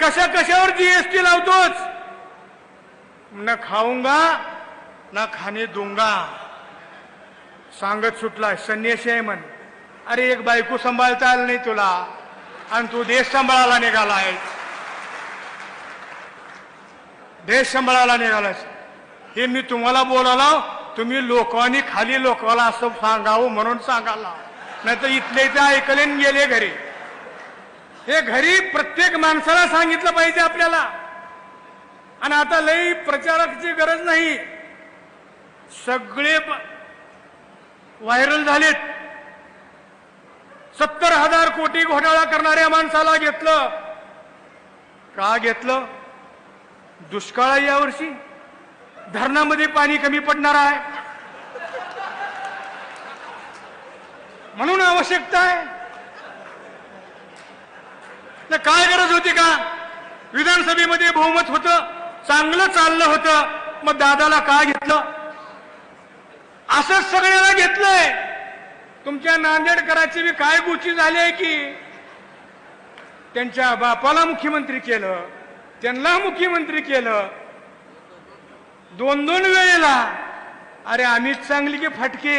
कशा कशावर जीएसटी लावतोच न खाऊंगा ना खाणे दूंगा. सांगत सुटलाय संन्यासी आहे म्हण. अरे एक बायको सांभाळता आलं नाही तुला. आणि तू देश सांभाळायला निघालाय. देश सांभाळायला निघालायस. हे मी तुम्हाला बोलाला तुम्ही लोकांनी खाली लोकाला असं सांगावं म्हणून सांगाला नाही तर इथले इथे ऐकले गेले घरी. हे घरी प्रत्येक माणसाला सांगितलं पाहिजे आपल्याला. आणि आता लई प्रचाराची गरज नाही. सगळे व्हायरल झालेत. सत्तर हजार कोटी घोटाळा करणाऱ्या माणसाला घेतलं. का घेतलं? दुष्काळ आहे यावर्षी धरणामध्ये पाणी कमी पडणार आहे. म्हणून आवश्यकता आहे. तर काय गरज होती का? विधानसभेमध्ये बहुमत होतं चांगलं चाललं होतं मग दादाला का घेतलं? असंच सगळ्याला घेतलंय. तुमच्या नांदेडकराची बी काय गुची झाली आहे की? त्यांच्या बापाला मुख्यमंत्री केलं त्यांना मुख्यमंत्री केलं. दोन दोन वेळेला अरे आम्हीच चांगली की फटके.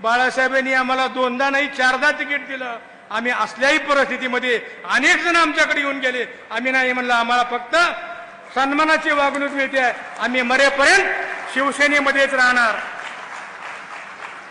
बाळासाहेबांनी आम्हाला दोनदा नाही चारदा तिकीट दिलं. आम्ही असल्याही परिस्थितीमध्ये अनेक जण आमच्याकडे येऊन गेले. आम्ही नाही म्हणलं आम्हाला फक्त सन्मानाची वागणूक मिळते. आम्ही मरेपर्यंत शिवसेनेमध्येच राहणार.